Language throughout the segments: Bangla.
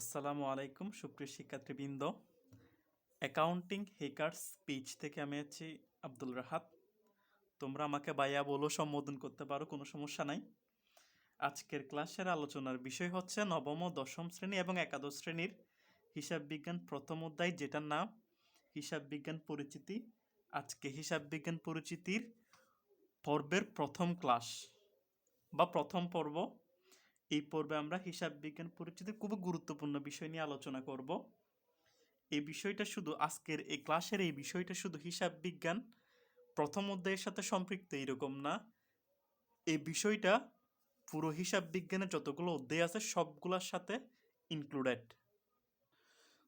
আসসালামু আলাইকুম, সুপ্রিয় শিক্ষার্থীবৃন্দ। অ্যাকাউন্টিং হেকার্স পেজ থেকে আমি আছি আব্দুল রাহাত। তোমরা আমাকে বাইয়া বলো, সম্বোধন করতে পারো, কোনো সমস্যা নাই। আজকের ক্লাসের আলোচনার বিষয় হচ্ছে নবম দশম শ্রেণি এবং একাদশ শ্রেণির হিসাব বিজ্ঞান প্রথম অধ্যায়, যেটার নাম হিসাব বিজ্ঞান পরিচিতি। আজকে হিসাব বিজ্ঞান পরিচিতির পর্বের প্রথম ক্লাস বা প্রথম পর্ব এই পর্বে আমরা হিসাব বিজ্ঞান পরিচিতির খুবই গুরুত্বপূর্ণ বিষয় নিয়ে আলোচনা করব। এই বিষয়টা শুধু আজকের এই ক্লাসের এই বিষয়টা শুধু হিসাব বিজ্ঞান প্রথম অধ্যায়ের সাথে সম্পৃক্ত এরকম না। এই বিষয়টা পুরো হিসাব বিজ্ঞানের যতগুলো অধ্যায় আছে সবগুলোর সাথে ইনক্লুডেড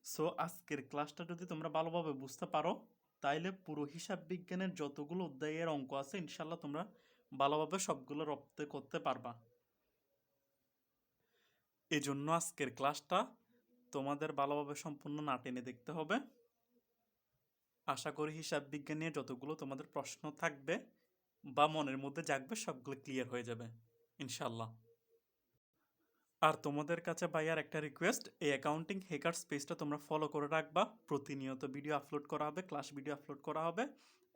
সো আজকের ক্লাসটা যদি তোমরা ভালোভাবে বুঝতে পারো, তাইলে পুরো হিসাব বিজ্ঞানের যতগুলো অধ্যায়ের অঙ্ক আছে ইনশাল্লাহ তোমরা ভালোভাবে সবগুলো রপ্তে করতে পারবা। এজন্য আজকের ক্লাসটা তোমাদের ভালোভাবে সম্পূর্ণ না টেনে দেখতে হবে। আশা করি হিসাব বিজ্ঞান নিয়ে যতগুলো তোমাদের প্রশ্ন থাকবে বা মনের মধ্যে জাগবে, সবগুলো ক্লিয়ার হয়ে যাবে ইনশাল্লাহ আর তোমাদের কাছে ভাইয়ার একটা রিকোয়েস্ট এই অ্যাকাউন্টিং হেকার স্পেসটা তোমরা ফলো করে রাখবা। প্রতিনিয়ত ভিডিও আপলোড করা হবে ক্লাস ভিডিও আপলোড করা হবে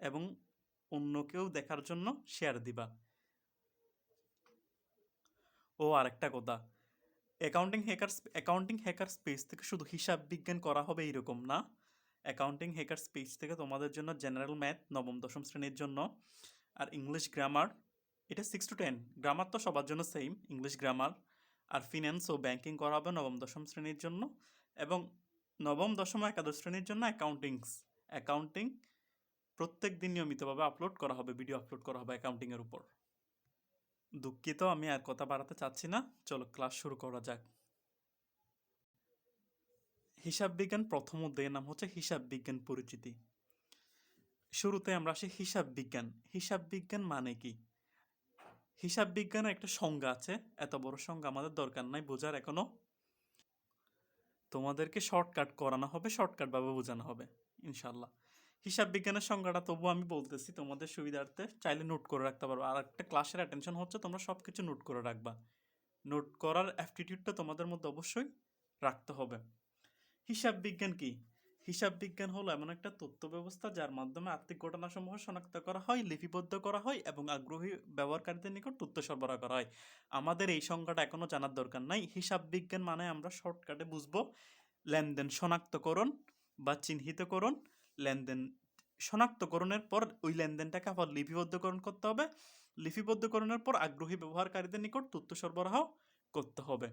এবং অন্য কেউ দেখার জন্য শেয়ার দিবা। ও আরেকটা কথা accounting hacker accounting hacker space থেকে শুধু হিসাব বিজ্ঞান করা হবে এরকম না। অ্যাকাউন্টিং হ্যাকার স্পেস থেকে তোমাদের জন্য জেনারেল ম্যাথ নবম, দশম শ্রেণির জন্য আর ইংলিশ গ্রামার এটা সিক্স টু টেন গ্রামার তো সবার জন্য সেম ইংলিশ গ্রামার আর ফিন্যান্স ও ব্যাংকিং করা হবে নবম, দশম শ্রেণির জন্য এবং নবম, দশম একাদশ শ্রেণির জন্য অ্যাকাউন্টিংস অ্যাকাউন্টিং প্রত্যেক দিন নিয়মিতভাবে আপলোড করা হবে ভিডিও আপলোড করা হবে অ্যাকাউন্টিংয়ের উপর। দুঃখিত, আমি আর কথা বাড়াতে চাচ্ছি না। চলো, ক্লাস শুরু করা যাক। হিসাব বিজ্ঞান প্রথম অধ্যায়ের নাম হচ্ছে হিসাব বিজ্ঞান পরিচিতি। শুরুতে আমরা আসি হিসাব বিজ্ঞান। হিসাব বিজ্ঞান মানে কি? হিসাব বিজ্ঞানের একটা সংজ্ঞা আছে। এত বড় সংজ্ঞা আমাদের দরকার নাই, বোঝার এখনও। তোমাদেরকে শর্টকাট করানো হবে শর্টকাট ভাবে বোঝানো হবে ইনশাল্লাহ হিসাব বিজ্ঞানের সংজ্ঞাটা তবুও আমি বলতেছি, তোমাদের সুবিধার্থে চাইলে নোট করে রাখতে পারব আর একটা ক্লাসের অ্যাটেনশন হচ্ছে তোমরা সব কিছু নোট করে রাখবা। নোট করার অ্যাপটিটিউডটা তোমাদের মধ্যে অবশ্যই রাখতে হবে। হিসাব বিজ্ঞান কি? হিসাব বিজ্ঞান হলো এমন একটা তথ্য ব্যবস্থা যার মাধ্যমে আর্থিক ঘটনাসমূহ শনাক্ত করা হয়, লিপিবদ্ধ করা হয় এবং আগ্রহী ব্যবহারকারীদের নিকট তথ্য সরবরাহ করা হয়। আমাদের এই সংজ্ঞাটা এখনও জানার দরকার নাই। হিসাব বিজ্ঞান মানে আমরা শর্টকাটে বুঝব, লেনদেন শনাক্তকরণ বা চিহ্নিতকরণ লেনদেন শনাক্তকরণের পর ওই লেনদেনটাকে আবার লিপিবদ্ধকরণ করতে হবে। লিপিবদ্ধকরণের পর আগ্রহী ব্যবহারকারীদের নিকট তথ্য সরবরাহ করতে হবে।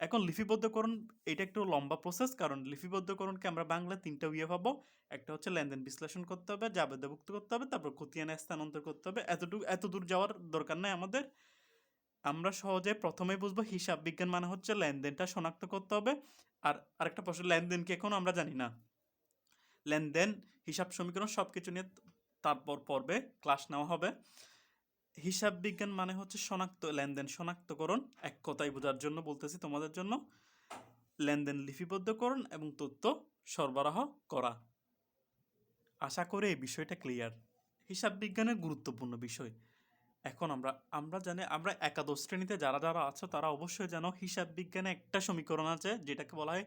এখন লিপিবদ্ধকরণ, এটা একটু লম্বা প্রসেস কারণ লিপিবদ্ধকরণকে আমরা বাংলায় তিনটা ইয়ে পাবো একটা হচ্ছে লেনদেন বিশ্লেষণ করতে হবে, জাবেদাভুক্ত করতে হবে, তারপর খতিয়ানে স্থানান্তর করতে হবে। এতটুকু এত দূর যাওয়ার দরকার নাই আমাদের। আমরা সহজে প্রথমে বুঝব হিসাব বিজ্ঞান মানে হচ্ছে লেনদেনটা শনাক্ত করতে হবে। আর আরেকটা প্রশ্ন, লেনদেন কি এখনও আমরা জানি না। লেনদেন, হিসাব সমীকরণ সব কিছু নিয়ে তারপর পর্বে ক্লাস নেওয়া হবে। হিসাব বিজ্ঞান মানে হচ্ছে শনাক্ত লেনদেন, শনাক্তকরণ, এক কথায় বোঝার জন্য বলতেছি তোমাদের জন্য। লেনদেন লিপিবদ্ধকরণ এবং তথ্য সরবরাহ করা। আশা করি এই বিষয়টা ক্লিয়ার হিসাব বিজ্ঞানের গুরুত্বপূর্ণ বিষয়। এখন আমরা আমরা জানি, আমরা একাদশ শ্রেণীতে যারা যারা আছো তারা অবশ্যই জানো হিসাব বিজ্ঞানে একটা সমীকরণ আছে যেটাকে বলা হয়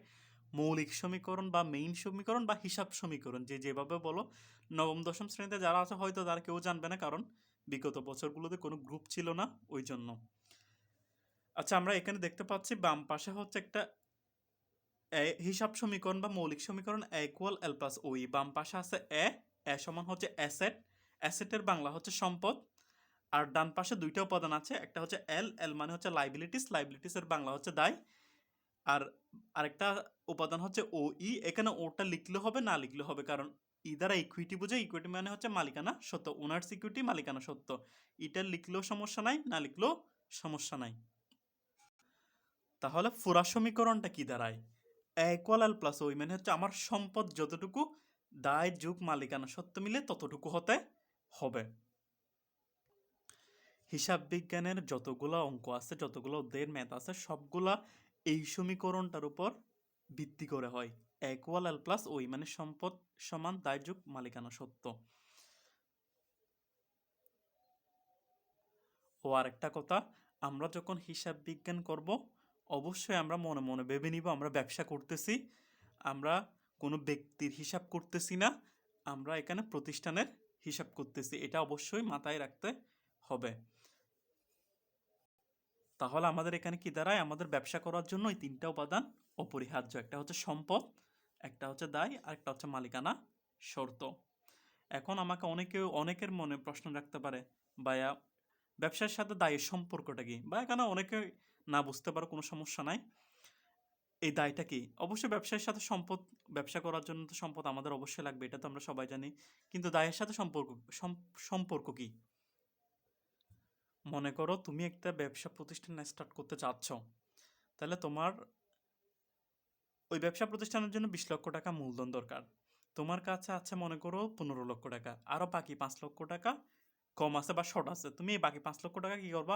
মৌলিক সমীকরণ বা মেইন সমীকরণ বা হিসাব সমীকরণ, যে যেভাবে বলো, নবম, দশম শ্রেণীতে যারা আছে হয়তো তারা কেউ জানবে না, কারণ বিগত বছরগুলোতে কোনো গ্রুপ ছিল না ওই জন্য আচ্ছা আমরা এখানে দেখতে পাচ্ছি বাম পাশে হচ্ছে একটা হিসাব সমীকরণ বা মৌলিক সমীকরণ এ ইকুয়াল এল প্লাস ওই বাম পাশে আছে এ এ সমান হচ্ছে অ্যাসেট অ্যাসেটের বাংলা হচ্ছে সম্পদ। আর ডান পাশে দুইটা উপাদান আছে, একটা হচ্ছে এল এল মানে হচ্ছে লাইবিলিটিস লাইবিলিটিসের বাংলা হচ্ছে দায়। আর আরেকটা উপাদান হচ্ছে ও ই এখানে ওটা লিখলে হবে, না লিখলে হবে। কারণ ই দ্বারা ইকুইটি বোঝে ইকুইটি মানে হচ্ছে মালিকানা সত্য। ওনার্স ইকুইটি মালিকানা সত্য। এটা লিখলেও সমস্যা নাই, না লিখলেও সমস্যা নাই। তাহলে ফুরা সমীকরণটা কি দাঁড়ায়? ইকুয়াল আল প্লাস ওই মানে হচ্ছে আমার সম্পদ যতটুকু, দায়, যুগ, মালিকানা সত্য মিলে ততটুকু হতে হবে। হিসাব বিজ্ঞানের যতগুলো অঙ্ক আছে, যতগুলো অধ্যায়ের ম্যাথ আছে, সবগুলা এই সমীকরণটার উপর ভিত্তি করে হয়। ইকুয়াল এল প্লাস ওই মানে সম্পদ সমান দায়যুগ মালিকানা সত্য। ও আরেকটা কথা, আমরা যখন হিসাব বিজ্ঞান করব, অবশ্যই আমরা মনে মনে ভেবে নিব আমরা ব্যবসা করতেছি, আমরা কোনো ব্যক্তির হিসাব করতেছি না, আমরা এখানে প্রতিষ্ঠানের হিসাব করতেছি, এটা অবশ্যই মাথায় রাখতে হবে। তাহলে আমাদের এখানে কি দাঁড়ায়? আমাদের ব্যবসা করার জন্য এই তিনটা উপাদান অপরিহার্য। একটা হচ্ছে সম্পদ, একটা হচ্ছে দায়, আর একটা হচ্ছে মালিকানা শর্ত। এখন আমাকে অনেকে, অনেকের মনে প্রশ্ন রাখতে পারে, ভাইয়া, ব্যবসার সাথে দায়ের সম্পর্কটা কি? বা এখানে অনেকে না বুঝতে পারো কোনো সমস্যা নাই। এই দায়টা কি? অবশ্যই ব্যবসার সাথে সম্পদ, ব্যবসা করার জন্য তো সম্পদ আমাদের অবশ্যই লাগবে, এটা তো আমরা সবাই জানি। কিন্তু দায়ের সাথে সম্পর্ক সম্পর্ক কি? মনে করো তুমি একটা ব্যবসা প্রতিষ্ঠান স্টার্ট করতে চাচ্ছ তাহলে তোমার ওই ব্যবসা প্রতিষ্ঠানের জন্য বিশ লক্ষ টাকা মূলধন দরকার। তোমার কাছে আছে মনে করো পনেরো লক্ষ টাকা আরও বাকি পাঁচ লক্ষ টাকা কম আছে বা শর্ট আছে। তুমি এই বাকি পাঁচ লক্ষ টাকা কি করবা?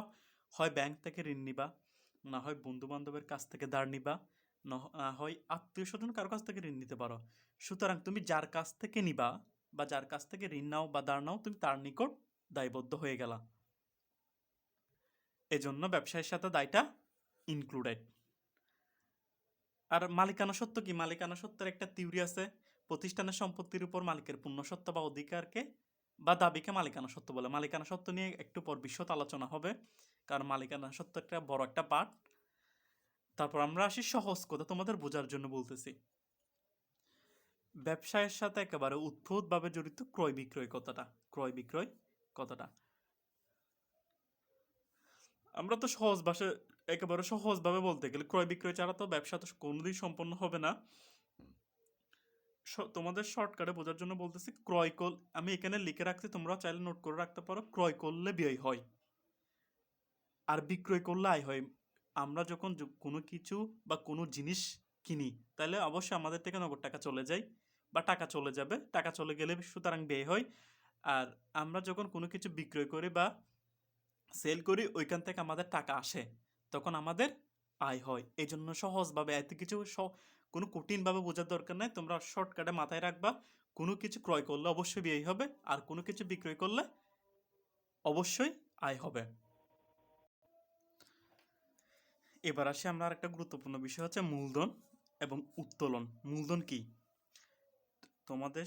হয় ব্যাংক থেকে ঋণ নিবা, না হয় বন্ধু বান্ধবের কাছ থেকে ধার নিবা না হয় আত্মীয় স্বজন কারও কাছ থেকে ঋণ নিতে পারো। সুতরাং তুমি যার কাছ থেকে নিবা বা যার কাছ থেকে ঋণ নাও বা ধার নাও, তুমি তার নিকট দায়বদ্ধ হয়ে গেলা। এজন্য ব্যবসায়ের সাথে দায়টা ইনক্লুডেড আর মালিকানা সত্ত্ব কি? মালিকানা সত্ত্বের একটা থিওরি আছে। প্রতিষ্ঠানের সম্পত্তির উপর মালিকের পূর্ণ সত্ত্ব বা অধিকারকে বা দাবিকে মালিকানা সত্ত্ব বলে। মালিকানা সত্ত্ব নিয়ে একটু পর বিশদ আলোচনা হবে, কারণ মালিকানা সত্ত্ব একটা বড় একটা পার্ট তারপর আমরা আসি সহজ কথা তোমাদের বোঝার জন্য বলতেছি। ব্যবসায়ের সাথে একেবারে উদ্ভুতভাবে জড়িত ক্রয় বিক্রয় কথাটা। ক্রয় বিক্রয় কথাটা। আমরা তো সহজ ভাষায়, একেবারে সহজভাবে বলতে গেলে ক্রয় বিক্রয় ছাড়া তো ব্যবসা তো কোনোদিন সম্পন্ন হবে না। তোমাদের শর্টকাটে বোঝার জন্য বলতেছি, ক্রয় কল, আমি এখানে লিখে রাখছি, তোমরা চাইলে নোট করে রাখতে পারো, ক্রয় করলে ব্যয় হয় আর বিক্রয় করলে আয় হয়। আমরা যখন কোনো কিছু বা কোনো জিনিস কিনি, তাহলে অবশ্যই আমাদের থেকে নগদ টাকা চলে যায় বা টাকা চলে যাবে। টাকা চলে গেলে সুতরাং ব্যয় হয়। আর আমরা যখন কোনো কিছু বিক্রয় করি বা সেল করি, ওইখান থেকে আমাদের টাকা আসে। তখন আমাদের আয় হয়। এই জন্য সহজভাবে, এত কিছু কোনো কঠিনভাবে বোঝার দরকার নাই। তোমরা শর্টকাটে মাথায় রাখবা, কোনো কিছু ক্রয় করলে অবশ্যই ব্যয় হবে, আর কোনো কিছু বিক্রয় করলে অবশ্যই আয় হবে। এবার আসি আমরা আরেকটা গুরুত্বপূর্ণ বিষয় হচ্ছে মূলধন এবং উত্তোলন। মূলধন কি? তোমাদের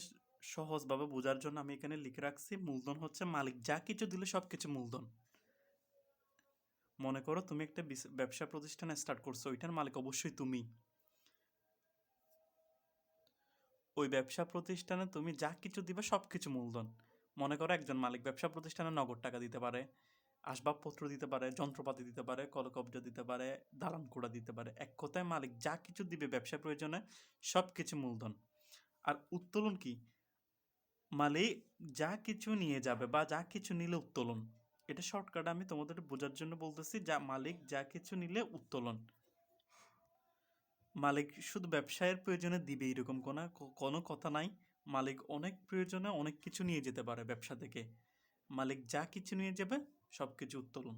সহজভাবে বোঝার জন্য আমি এখানে লিখে রাখছি, মূলধন হচ্ছে মালিক। যা কিছু দিলে সব কিছু মূলধন। মনে করো তুমি একটা ব্যবসা প্রতিষ্ঠান স্টার্ট করছ, ওইটার মালিক অবশ্যই তুমি। ওই ব্যবসা প্রতিষ্ঠানে তুমি যা কিছু দিবে সব কিছু মূলধন। মনে করো একজন মালিক ব্যবসা প্রতিষ্ঠানে নগদ টাকা দিতে পারে, আসবাবপত্র দিতে পারে, যন্ত্রপাতি দিতে পারে, কলকব্জা দিতে পারে, দালান কোড়া দিতে পারে, এক কথায় মালিক যা কিছু দিবে ব্যবসা প্রয়োজনে সব কিছু মূলধন। আর উত্তোলন কি? মালিক যা কিছু নিয়ে যাবে বা যা কিছু নিলে উত্তোলন। এটা শর্টকাট আমি তোমাদের বোঝার জন্য বলতেছি, যা মালিক যা কিছু নিলে উত্তোলন। মালিক শুধু ব্যবসায়ের প্রয়োজনে দিবে এরকম কোনো কোনো কথা নাই। মালিক অনেক প্রয়োজনে অনেক কিছু নিয়ে যেতে পারে ব্যবসা থেকে। মালিক যা কিছু নিয়ে যাবে সব কিছু উত্তোলন।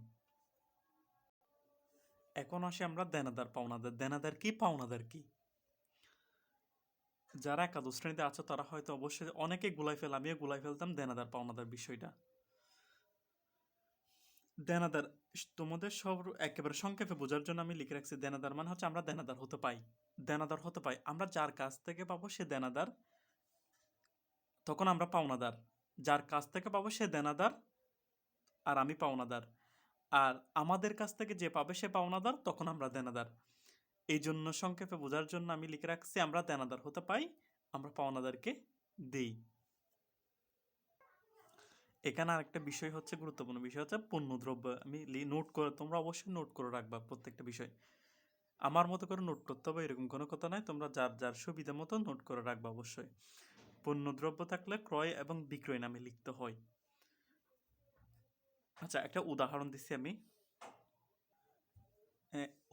এখন আসি আমরা দেনাদার পাওনাদার। দেনাদার কি, পাওনাদার কি? যারা একাদশ শ্রেণীতে আছে, তারা হয়তো অবশ্যই অনেকে গুলাই ফেল, আমিও গুলাই ফেলতাম দেনাদার, পাওনাদার বিষয়টা। দেনাদার তোমাদের সব একেবারে সংক্ষেপে বোঝার জন্য আমি লিখে রাখছি, দেনাদার মানে হচ্ছে আমরা দেনাদার হতে পাই। দেনাদার হতে পাই, আমরা যার কাছ থেকে পাবো সে দেনাদার, তখন আমরা পাওনাদার। যার কাছ থেকে পাবো সে দেনাদার, আর আমি পাওনাদার। আর আমাদের কাছ থেকে যে পাবে সে পাওনাদার, তখন আমরা দেনাদার। এই জন্য সংক্ষেপে বোঝার জন্য আমি লিখে রাখছি, আমরা দেনাদার হতে পাই, আমরা পাওনাদারকে দেই। এখানে আরেকটা বিষয় হচ্ছে গুরুত্বপূর্ণ বিষয় হচ্ছে পণ্যদ্রব্য। আমি নোট করে, তোমরা অবশ্যই নোট করে রাখবা প্রত্যেকটা বিষয়। আমার মতো করে নোট করতে হবে, এরকম কোনো কথা নাই। তোমরা যার যার সুবিধা মতো নোট করে রাখবা অবশ্যই। পণ্যদ্রব্য থাকলে ক্রয় এবং বিক্রয় নামে লিখতে হয়। আচ্ছা একটা উদাহরণ দিচ্ছি আমি।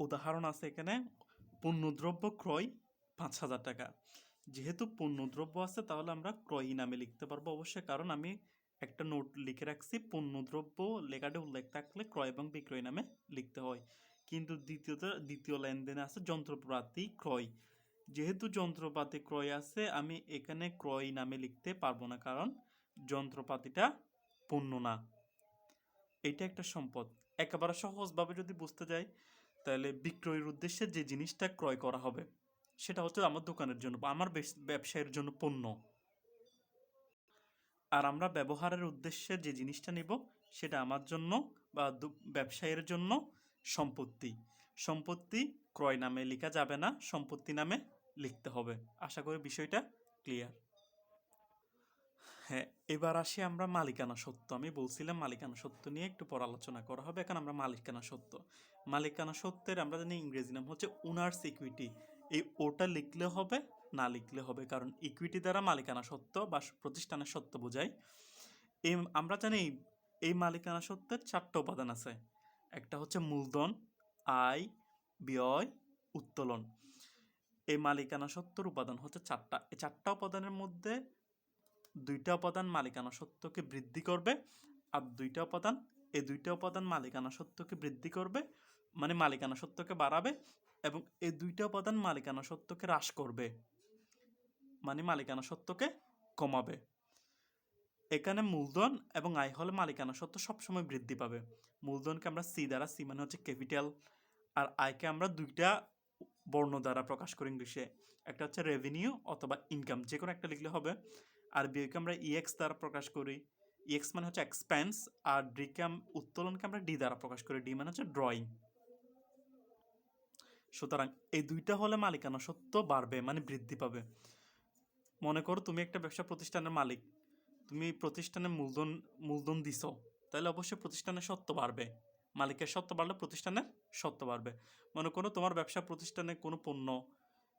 উদাহরণ আছে এখানে। পণ্যদ্রব্য ক্রয় পাঁচ হাজার টাকা। যেহেতু পণ্যদ্রব্য আছে, তাহলে আমরা ক্রয় নামে লিখতে পারব অবশ্যই। কারণ আমি একটা নোট লিখে রাখছি। পণ্যদ্রব্য লেখাটা উল্লেখ থাকলে ক্রয় এবং বিক্রয় নামে লিখতে হয়। কিন্তু দ্বিতীয়ত, দ্বিতীয় লেনদেনে আছে যন্ত্রপাতি ক্রয়। যেহেতু যন্ত্রপাতি ক্রয় আছে, আমি এখানে ক্রয় নামে লিখতে পারব না কারণ যন্ত্রপাতিটা পণ্য না। এটা একটা সম্পদ। একেবারে সহজভাবে যদি বুঝতে যাই, তাহলে বিক্রয়ের উদ্দেশ্যে যে জিনিসটা ক্রয় করা হবে, সেটা হচ্ছে আমার দোকানের জন্য বা আমার বেস- ব্যবসায়ের জন্য পণ্য। আর আমরা ব্যবহারের উদ্দেশ্যে যে জিনিসটা নিব, সেটা আমার জন্য বা ব্যবসায়ের জন্য সম্পত্তি। সম্পত্তি ক্রয় নামে লেখা যাবে না, সম্পত্তি নামে লিখতে হবে। আশা করি বিষয়টা ক্লিয়ার। হ্যাঁ এবার আসি আমরা মালিকানা সত্য। আমি বলছিলাম মালিকানা সত্য নিয়ে একটু পর আলোচনা করা হবে এখন আমরা মালিকানা সত্য। মালিকানা সত্যের আমরা জানি ইংরেজি নাম হচ্ছে ওনার্স ইকুইটি। এই ওটা লিখলে হবে না লিখলে হবে, কারণ ইকুইটি দ্বারা মালিকানা সত্য বা প্রতিষ্ঠানের সত্য বোঝায়। এই আমরা জানি এই- মালিকানা সত্ত্বের চারটা উপাদান আছে। একটা হচ্ছে মূলধন, আয়, ব্যয়, উত্তোলন। এই মালিকানা সত্ত্বর উপাদান হচ্ছে চারটা। এই চারটা উপাদানের মধ্যে দুইটা উপাদান মালিকানা সত্ত্বকে বৃদ্ধি করবে আর দুইটা উপাদান, এই দুইটা উপাদান মালিকানা সত্ত্বকে বৃদ্ধি করবে মানে মালিকানা সত্ত্বকে বাড়াবে এবং এই দুইটা উপাদান মালিকানা সত্ত্বকে হ্রাস করবে। মানে মালিকানা সত্ত্বকে কমাবে। এখানে মূলধন এবং আয় হলে মালিকানা সত্ত্ব সবসময় বৃদ্ধি পাবে। মূলধনকে আমরা সি দ্বারা, সি মানে হচ্ছে ক্যাপিটাল, আর আয়কে আমরা দুইটা বর্ণ দ্বারা প্রকাশ করি ইংলিশে। একটা হচ্ছে রেভিনিউ অথবা ইনকাম যে কোনো একটা লিখলে হবে। আর বিয়োগকে আমরা ইএক্স দ্বারা প্রকাশ করি। ইএক্স মানে হচ্ছে এক্সপেন্স আর ডিকে উত্তোলনকে আমরা ডি দ্বারা প্রকাশ করি। ডি মানে হচ্ছে ড্রয়িং সুতরাং এই দুইটা হলে মালিকানা সত্য বাড়বে মানে বৃদ্ধি পাবে। মনে করো তুমি একটা ব্যবসা প্রতিষ্ঠানের মালিক, তুমি প্রতিষ্ঠানে মূলধন মূলধন দিছো, তাহলে অবশ্যই প্রতিষ্ঠানের সত্য বাড়বে। মালিকের সত্য বাড়লে প্রতিষ্ঠানের সত্য বাড়বে। মনে করো তোমার ব্যবসা প্রতিষ্ঠানে কোনো পণ্য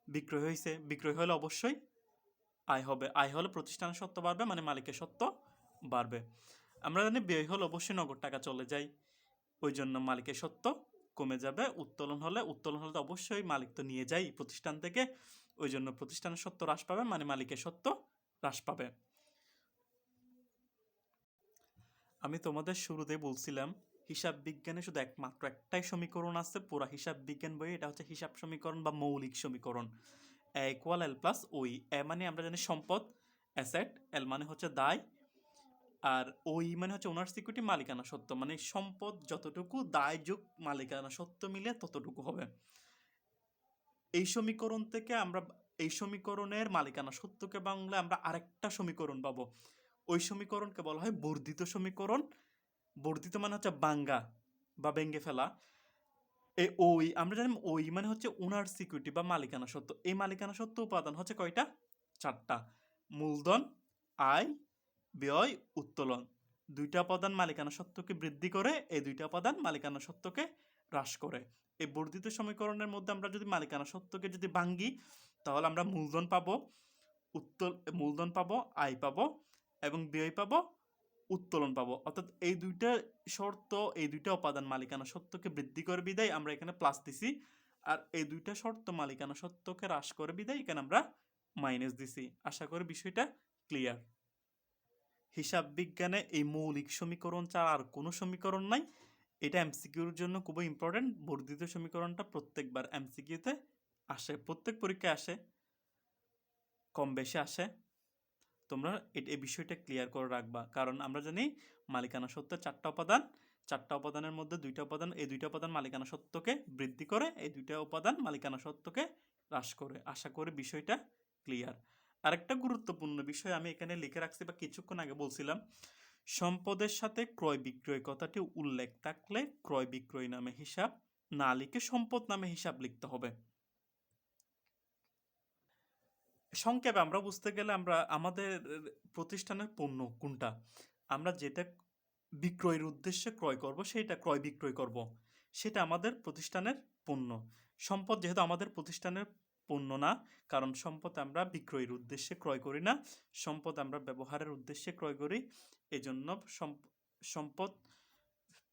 বিক্রয় হয়েছে বিক্রয় হলে অবশ্যই আয় হবে। আয় হলে প্রতিষ্ঠানের সত্য বাড়বে মানে মালিকের সত্য বাড়বে। আমরা জানি ব্যয় হলে অবশ্যই নগদ টাকা চলে যায়, ওই জন্য মালিকের সত্য কমে যাবে। উত্তোলন হলে উত্তোলন হলে তো অবশ্যই মালিক তো নিয়ে যায় প্রতিষ্ঠান থেকে। ওই জন্য প্রতিষ্ঠানের সত্য হ্রাস পাবে মানে মালিকের সত্য হ্রাস পাবে। আমি তোমাদের শুরুতে বলছিলাম, হিসাব বিজ্ঞানে শুধু একমাত্র একটাই সমীকরণ আছে, পুরা হিসাব বিজ্ঞান বই এটা হচ্ছে হিসাব সমীকরণ বা মৌলিক সমীকরণ। এ ইকুয়াল এল প্লাস ওই এ মানে আমরা জানি সম্পদ অ্যাসেট এল মানে হচ্ছে দায়, আর ওই মানে হচ্ছে ওনার সিকিউরিটি মালিকানা সত্য। মানে সম্পদ যতটুকু দায় যোগ মালিকানা সত্য মিলে ততটুকু হবে। এই সমীকরণ থেকে আমরা এই সমীকরণের মালিকানা সত্যকে বাংলা আমরা আরেকটা সমীকরণ পাবো। ওই সমীকরণকে বলা হয় বর্ধিত সমীকরণ। বর্ধিত মানে হচ্ছে বাঙ্গা বা ভেঙ্গে ফেলা। এই ওই, আমরা জানি ওই মানে হচ্ছে ওনার সিকিউরিটি বা মালিকানা সত্য। এই মালিকানা সত্য উপাদান হচ্ছে কয়টা? চারটা। মূলধন, আয়, ব্যয়, উত্তোলন। দুইটা উপাদান মালিকানা সত্যকে বৃদ্ধি করে, এই দুইটা উপাদান মালিকানা সত্যকে হ্রাস করে। এই বর্ধিত সমীকরণের মধ্যে আমরা যদি মালিকানা সত্যকে যদি ভাঙ্গি, তাহলে আমরা মূলধন পাবো, উত্তোল, মূলধন পাবো, আয় পাবো এবং ব্যয় পাবো, উত্তোলন পাবো। অর্থাৎ এই দুইটা শর্ত, এই দুইটা উপাদান মালিকানা সত্যকে বৃদ্ধি করে বিদায় আমরা এখানে প্লাস দিছি আর এই দুইটা শর্ত মালিকানা সত্যকে হ্রাস করে বিদায় এখানে আমরা মাইনাস দিছি। আশা করি বিষয়টা ক্লিয়ার হিসাব বিজ্ঞানে এই মৌলিক সমীকরণ ছাড়া আর কোনো সমীকরণ নাই। এটা এমসিকিউর জন্য খুবই ইম্পর্টেন্ট বর্ধিত সমীকরণটা প্রত্যেকবার এমসিকিউতে আসে, প্রত্যেক পরীক্ষায় আসে, কম বেশি আসে। তোমরা এই বিষয়টা ক্লিয়ার করে রাখবা। কারণ আমরা জানি মালিকানা সত্ত্বের চারটা উপাদান, চারটা উপাদানের মধ্যে দুইটা উপাদান, এই দুইটা উপাদান মালিকানা সত্যকে বৃদ্ধি করে, এই দুইটা উপাদান মালিকানা সত্যকে হ্রাস করে। আশা করে বিষয়টা ক্লিয়ার আরেকটা গুরুত্বপূর্ণ বিষয় আমি এখানে লিখে রাখছি বা কিছুক্ষণ আগে বলছিলাম সম্পদের সাথে ক্রয় বিক্রয় কথাটি উল্লেখ থাকলে ক্রয় বিক্রয় নামে হিসাব, না লিখে সম্পদ নামে হিসাব লিখতে হবে। সংক্ষেপে আমরা বুঝতে গেলে আমরা, আমাদের প্রতিষ্ঠানের পণ্য কোনটা? আমরা যেটা বিক্রয়ের উদ্দেশ্যে ক্রয় করব সেটা ক্রয় বিক্রয় করব। সেটা আমাদের প্রতিষ্ঠানের পণ্য। সম্পদ যেহেতু আমাদের প্রতিষ্ঠানের পণ্য না, কারণ সম্পদ আমরা বিক্রয়ের উদ্দেশ্যে ক্রয় করি না। সম্পদ আমরা ব্যবহারের উদ্দেশ্যে ক্রয় করি। এই জন্য সম্প- সম্পদ,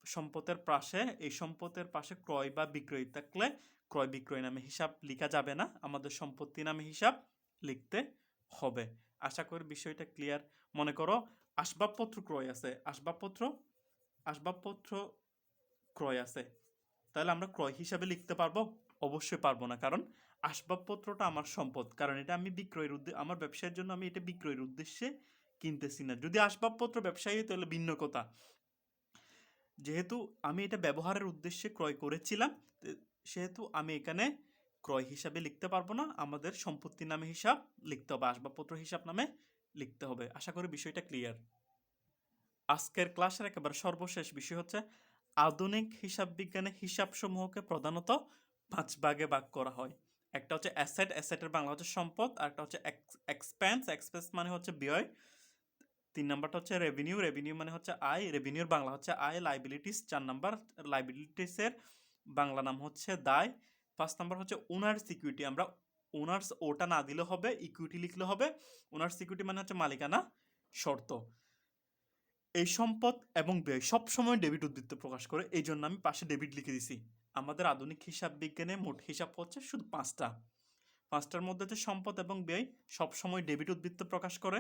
সম্পদের পাশে, এই সম্পদের পাশে ক্রয় বা বিক্রয় থাকলে ক্রয় বিক্রয় নামে হিসাব লেখা যাবে না। আমাদের সম্পত্তি নামে হিসাব লিখতে হবে। আশা করি বিষয়টা ক্লিয়ার মনে করো, আসবাবপত্র ক্রয় আছে। আসবাবপত্র আসবাবপত্র ক্রয় আছে। তাহলে আমরা ক্রয় হিসাবে লিখতে পারব? অবশ্যই পারব না। কারণ আসবাবপত্রটা আমার সম্পদ। কারণ এটা আমি বিক্রয়ের উদ্দেশ্যে আমার ব্যবসায়ের জন্য আমি এটা বিক্রয়ের উদ্দেশ্যে কিনতেছি না। যদি আসবাবপত্র ব্যবসায়ী তাহলে ভিন্ন কথা। যেহেতু আমি এটা ব্যবহারের উদ্দেশ্যে ক্রয় করেছিলাম সেহেতু আমি এখানে ক্রয় হিসাবে লিখতে পারব না। আমাদের সম্পত্তির নামে হিসাব লিখতে হবে, আসবাবপত্র হিসাব নামে লিখতে হবে। আশা করি বিষয়টা ক্লিয়ার। আজকের ক্লাসের একেবারে সর্বশেষ বিষয় হচ্ছে, আধুনিক হিসাব বিজ্ঞানে হিসাবসমূহকে প্রধানত পাঁচ ভাগে ভাগ করা হয়। একটা হচ্ছে অ্যাসেট অ্যাসেটের বাংলা হচ্ছে সম্পদ, আর একটা হচ্ছে এক্সপেন্স এক্সপেন্স মানে হচ্ছে ব্যয়। তিন নাম্বারটা হচ্ছে রেভিনিউ রেভিনিউ মানে হচ্ছে আয় রেভিনিউর বাংলা হচ্ছে আয় লাইবিলিটিস চার নাম্বার লাইবিলিটিসের বাংলা নাম হচ্ছে দায়। পাঁচ নাম্বার হচ্ছে ওনার সিকিউরিটি আমরা ওনার্স ওটা না দিলে হবে ইকুইটি লিখলে হবে ওনার সিকিউরিটি মানে হচ্ছে মালিকানা শর্ত। এই সম্পদ এবং ব্যয় সবসময় ডেবিট উদ্বৃত্ত প্রকাশ করে এই জন্য আমি পাশে ডেবিট লিখে দিছি। আমাদের আধুনিক হিসাব বিজ্ঞানে মোট হিসাব হচ্ছে শুধু পাঁচটা। পাঁচটার মধ্যে হচ্ছে সম্পদ এবং ব্যয় সবসময় ডেবিট উদ্বৃত্ত প্রকাশ করে।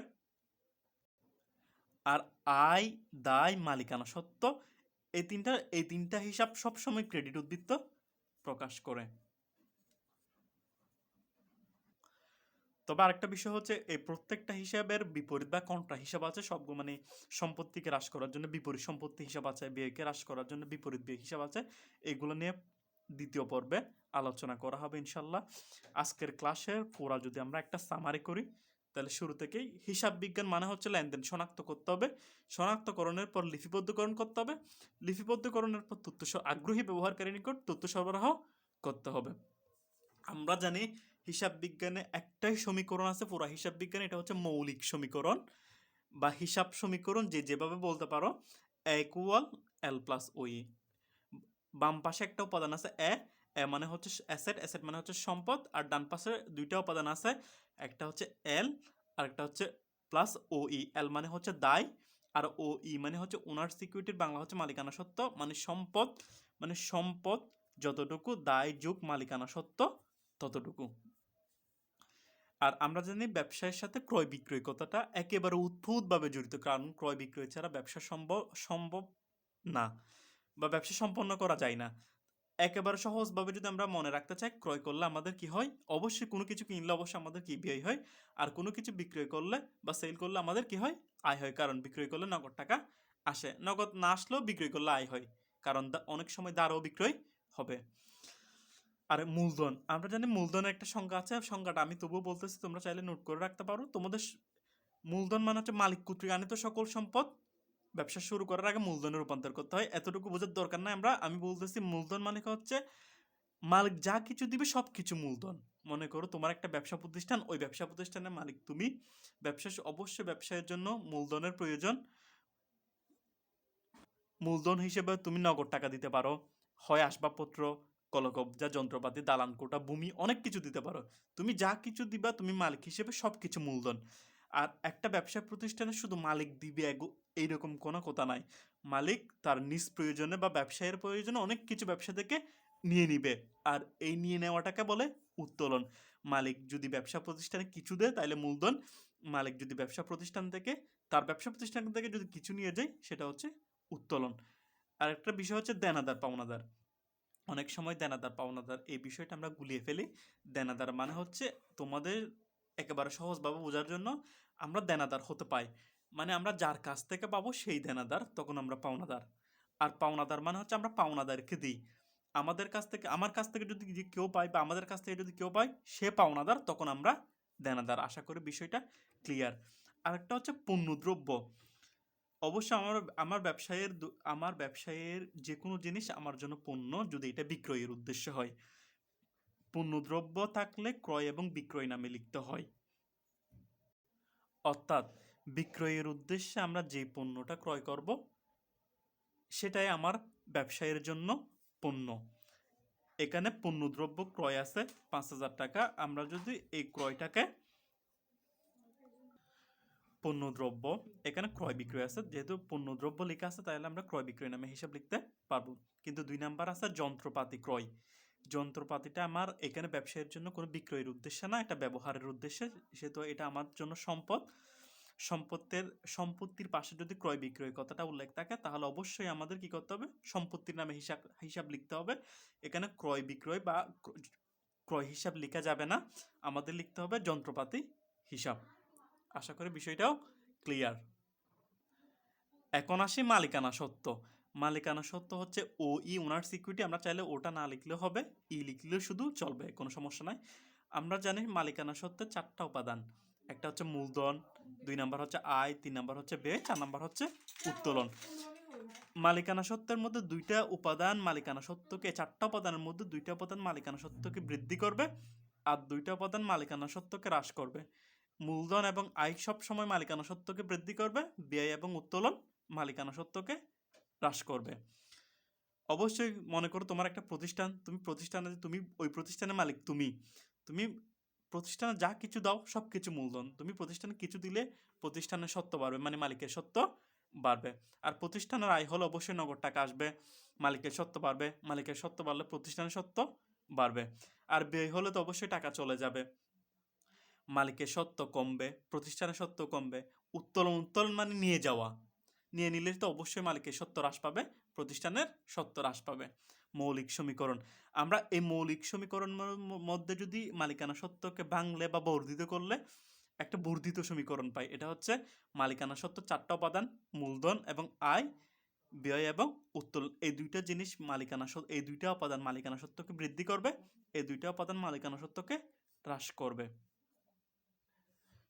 আর আয়, দায়, মালিকানা সত্ত্ব এই তিনটা এই তিনটা হিসাব সবসময় ক্রেডিট উদ্বৃত্ত প্রকাশ করে। তবে আরেকটা বিষয় হচ্ছে, এই প্রত্যেকটা হিসাবের বিপরীত বা কন্ট্রা হিসাব আছে সব মানে সম্পত্তিকে হ্রাস করার জন্য বিপরীত, সম্পত্তি হিসাব আছে, ব্যয়কে হ্রাস করার জন্য বিপরীত ব্যয় হিসাব আছে। এগুলো নিয়ে দ্বিতীয় পর্বে আলোচনা করা হবে ইনশাল্লাহ আজকের ক্লাসের পুরা যদি আমরা একটা সামারি করি, তাহলে শুরু থেকেই হিসাব বিজ্ঞান মানে হচ্ছে লেনদেন, শনাক্ত করতে হবে। শনাক্তকরণের পর লিপিবদ্ধকরণ করতে হবে। লিপিবদ্ধকরণের পর তথ্য আগ্রহী ব্যবহারকারী নিকট তথ্য সরবরাহ করতে হবে। আমরা জানি হিসাব বিজ্ঞানে একটাই সমীকরণ আছে পুরা। হিসাব বিজ্ঞানে এটা হচ্ছে মৌলিক সমীকরণ বা হিসাব সমীকরণ যে যেভাবে বলতে পারো একুয়াল এল প্লাস ওই বাম পাশে একটা উপাদান আছে এ এ মানে হচ্ছে অ্যাসেট অ্যাসেট মানে হচ্ছে সম্পদ, আর ডান পাশে দুইটা উপাদান আছে, একটা হচ্ছে এল আর একটা হচ্ছে প্লাস ও ই এল মানে হচ্ছে দায়, আর ও ই মানে হচ্ছে ওনার সিকিউরিটির বাংলা হচ্ছে মালিকানা সত্ত্ব মানে সম্পদ মানে সম্পদ যতটুকু দায় যুগ মালিকানা সত্ত্ব ততটুকু। আর আমরা জানি ব্যবসায়ের সাথে ক্রয় বিক্রয় কথাটা একেবারে উদ্ভূতভাবে জড়িত, কারণ ক্রয় বিক্রয় ছাড়া ব্যবসা সম্ভব সম্ভব না বা ব্যবসা সম্পন্ন করা যায় না। একেবারে সহজভাবে যদি আমরা মনে রাখতে চাই, ক্রয় করলে আমাদের কি হয়? অবশ্যই কোনো কিছু কিনলে অবশ্যই আমাদের কি ব্যয় হয়? আর কোনো কিছু বিক্রয় করলে বা সেল করলে আমাদের কি হয়? আয় হয়, কারণ বিক্রয় করলে নগদ টাকা আসে। নগদ না আসলেও বিক্রয় করলে আয় হয়, কারণ অনেক সময় দারও বিক্রয় হবে। আর মূলধন, আমরা জানি মূলধনের একটা সংখ্যা আছে সংখ্যাটা আমি তবুও বলতেছি, তোমরা চাইলে নোট করে রাখতে পারো। তোমাদের মূলধন মানে হচ্ছে মালিক কর্তৃক আনিত সকল সম্পদ। ব্যবসা শুরু করার আগে মূলধনে রূপান্তর করতে হয়। এতটুকু বোঝার দরকার নাই আমরা। আমি বলতেছি মূলধন মানে হচ্ছে, মালিক যা কিছু দিবে সব কিছু মূলধন। মনে করো তোমার একটা ব্যবসা প্রতিষ্ঠান, ওই ব্যবসা প্রতিষ্ঠানের মালিক তুমি। ব্যবসা অবশ্যই ব্যবসায়ের জন্য মূলধনের প্রয়োজন। মূলধন হিসেবে তুমি নগদ টাকা দিতে পারো। হয় আসবাবপত্র কলকবজা যন্ত্রপাতি, দালান, কোটা, ভূমি, অনেক কিছু দিতে পারো। তুমি যা কিছু দিবা, তুমি মালিক হিসেবে সব কিছু মূলধন। আর একটা ব্যবসা প্রতিষ্ঠানে শুধু মালিক দিবে এইরকম কোনো কথা নাই। মালিক তার নিজ প্রয়োজনে বা ব্যবসায়ের প্রয়োজনে অনেক কিছু ব্যবসা থেকে নিয়ে নিবে। আর এই নিয়ে নেওয়াটাকে বলে উত্তোলন। মালিক যদি ব্যবসা প্রতিষ্ঠানে কিছু দেয় তাহলে মূলধন। মালিক যদি ব্যবসা প্রতিষ্ঠান থেকে, তার ব্যবসা প্রতিষ্ঠান থেকে যদি কিছু নিয়ে যায়, সেটা হচ্ছে উত্তোলন। আর একটা বিষয় হচ্ছে দেনাদার, পাওনাদার। অনেক সময় দেনাদার, পাওনাদার এই বিষয়টা আমরা গুলিয়ে ফেলি। দেনাদার মানে হচ্ছে তোমাদের একেবারে সহজভাবে বোঝার জন্য আমরা দেনাদার হতে পাই। মানে আমরা যার কাছ থেকে পাবো সেই দেনাদার, তখন আমরা পাওনাদার। আর পাওনাদার মানে হচ্ছে আমরা পাওনাদারকে দিই। আমাদের কাছ থেকে, আমার কাছ থেকে যদি কেউ পায় বা আমাদের কাছ থেকে যদি কেউ পায়, সে পাওনাদার, তখন আমরা দেনাদার। আশা করি বিষয়টা ক্লিয়ার আরেকটা হচ্ছে পণ্যদ্রব্য। অবশ্য আমার আমার ব্যবসায়ের আমার ব্যবসায়ের যে কোনো জিনিস আমার জন্য পণ্য যদি এটা বিক্রয়ের উদ্দেশ্য হয়। পণ্যদ্রব্য থাকলে ক্রয় এবং বিক্রয় নামে লিখতে হয়। অর্থাৎ বিক্রয়ের উদ্দেশ্যে আমরা যে পণ্যটা ক্রয় করব, সেটাই আমার ব্যবসায়ের জন্য পণ্য। এখানে পণ্যদ্রব্য ক্রয় আছে পাঁচ হাজার টাকা। আমরা যদি এই ক্রয়টাকে পণ্যদ্রব্য, এখানে ক্রয় বিক্রয় আছে। যেহেতু পণ্যদ্রব্য লেখা আছে, তাহলে আমরা ক্রয় বিক্রয় নামে হিসাব লিখতে পারব। কিন্তু দুই নাম্বার আছে যন্ত্রপাতি ক্রয়। যন্ত্রপাতিটা আমার এখানে ব্যবসায়ের জন্য কোনো বিক্রয়ের উদ্দেশ্যে না, এটা ব্যবহারের উদ্দেশ্যে। সেহেতু এটা আমার জন্য সম্পদ। সম্পত্তির সম্পত্তির পাশে যদি ক্রয় বিক্রয় কথাটা উল্লেখ থাকে, তাহলে অবশ্যই আমাদের কি করতে হবে? সম্পত্তির নামে হিসাব হিসাব লিখতে হবে। এখানে ক্রয় বিক্রয় বা ক্রয় হিসাব লেখা যাবে না। আমাদের লিখতে হবে যন্ত্রপাতি হিসাব। আশা করি বিষয়টাও ক্লিয়ার এখন আসি মালিকানা সত্ত্ব মালিকানা সত্ত্ব হচ্ছে ও ই ওনার সিকিউরিটি আমরা চাইলে ওটা না লিখলেও হবে ই লিখলেও শুধু চলবে, কোনো সমস্যা নাই। আমরা জানি মালিকানা সত্ত্বের চারটা উপাদান। একটা হচ্ছে মূলধন, দুই নাম্বার হচ্ছে আয়, তিন নাম্বার হচ্ছে ব্যয়, চার নাম্বার হচ্ছে উত্তোলন। মালিকানা সত্ত্বের মধ্যে দুইটা উপাদান মালিকানা সত্ত্বকে চারটা উপাদানের মধ্যে দুইটা উপাদান মালিকানা সত্ত্বকে বৃদ্ধি করবে, আর দুইটা উপাদান মালিকানা সত্ত্বকে হ্রাস করবে। মূলধন এবং আয় সব সময় মালিকানা সত্ত্বকে বৃদ্ধি করবে, ব্যয় এবং উত্তোলন মালিকানা সত্ত্বকে হ্রাস করবে। অবশ্যই মনে করো তোমার একটা প্রতিষ্ঠান, তুমি প্রতিষ্ঠানে, তুমি ওই প্রতিষ্ঠানের মালিক, তুমি। তুমি প্রতিষ্ঠানে যা কিছু দাও, সব কিছু মূলধন। তুমি প্রতিষ্ঠানে কিছু দিলে প্রতিষ্ঠানের সত্ত্ব বাড়বে মানে মালিকের সত্ত্ব বাড়বে। আর প্রতিষ্ঠানের আয় হলে অবশ্যই নগদ টাকা আসবে, মালিকের সত্ত্ব বাড়বে। মালিকের সত্ত্ব বাড়লে প্রতিষ্ঠানের সত্ত্ব বাড়বে। আর ব্যয় হলে তো অবশ্যই টাকা চলে যাবে। মালিকের সত্ত্ব কমবে, প্রতিষ্ঠানের সত্ত্ব কমবে, উত্তোলন উত্তোলন মানে নিয়ে যাওয়া। নিয়ে নিলে তো অবশ্যই মালিকের সত্ত্ব হ্রাস পাবে, প্রতিষ্ঠানের সত্ত্ব হ্রাস পাবে। মৌলিক সমীকরণ। আমরা এই মৌলিক সমীকরণ মধ্যে যদি মালিকানা সত্ত্বকে ভাঙলে বা বর্ধিত করলে, একটা বর্ধিত সমীকরণ পাই। এটা হচ্ছে মালিকানা সত্ত্ব চারটা উপাদান, মূলধন এবং আয়, ব্যয় এবং উত্তোলন। এই দুইটা জিনিস মালিকানা এই দুইটা উপাদান মালিকানা সত্ত্বকে বৃদ্ধি করবে, এই দুইটা উপাদান মালিকানা সত্ত্বকে হ্রাস করবে।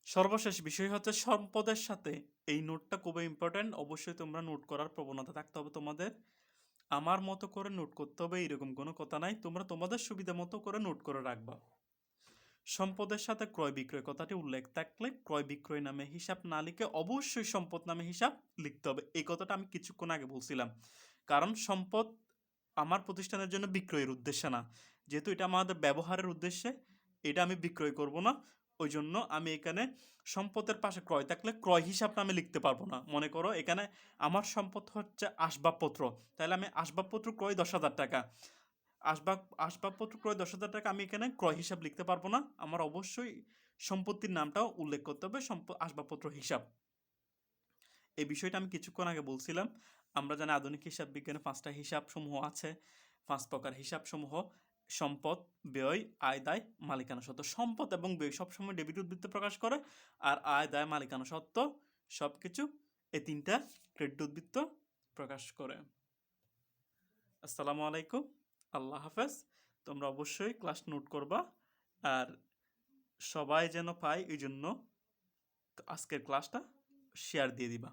সর্বশেষ বিষয় হচ্ছে সম্পদের সাথে এই নোটটা খুবই ইম্পর্ট্যান্ট অবশ্যই তোমরা নোট করার প্রবণতা থাকতে হবে তোমাদের। আমার মতো করে নোট করতে হবে, এরকম কোনো কথা নাই। তোমরা তোমাদের সুবিধা মতো করে নোট করে রাখবা। সম্পদের সাথে ক্রয় বিক্রয় কথাটি উল্লেখ থাকলে ক্রয় বিক্রয় নামে হিসাব না লিখে অবশ্যই সম্পদ নামে হিসাব লিখতে হবে। এই কথাটা আমি কিছুক্ষণ আগে বলছিলাম। কারণ সম্পদ আমার প্রতিষ্ঠানের জন্য বিক্রয়ের উদ্দেশ্যে না। যেহেতু এটা আমাদের ব্যবহারের উদ্দেশ্যে, এটা আমি বিক্রয় করব না। ওই জন্য আমি এখানে সম্পদের পাশে ক্রয়। থাকলে ক্রয় হিসাব নামে লিখতে পারব না। মনে করো এখানে আমার সম্পদ হচ্ছে আসবাবপত্র। তাহলে আমি আসবাবপত্র ক্রয় দশ হাজার টাকা। আসবাব, আসবাবপত্র ক্রয় দশ হাজার টাকা আমি এখানে ক্রয় হিসাব লিখতে পারব না। আমার অবশ্যই সম্পত্তির নামটাও উল্লেখ করতে হবে, সম্প, আসবাবপত্র হিসাব। এই বিষয়টা আমি কিছুক্ষণ আগে বলছিলাম। আমরা জানি আধুনিক হিসাব বিজ্ঞানে পাঁচটা হিসাব সমূহ আছে, পাঁচ প্রকার হিসাব সমূহ সম্পদ, ব্যয়, আয়, দায়, মালিকানা সত্ত্ব। সম্পদ এবং ব্যয় সবসময় ডেবিট উদ্বৃত্ত প্রকাশ করে আর আয়, দায়, মালিকানা সত্ত্ব সব কিছু এই তিনটা ক্রেডিট উদ্বৃত্ত প্রকাশ করে। আসসালামু আলাইকুম, আল্লাহ হাফেজ। তোমরা অবশ্যই ক্লাস নোট করবা আর সবাই যেন পায় এই জন্য আজকের ক্লাসটা শেয়ার দিয়ে দিবা।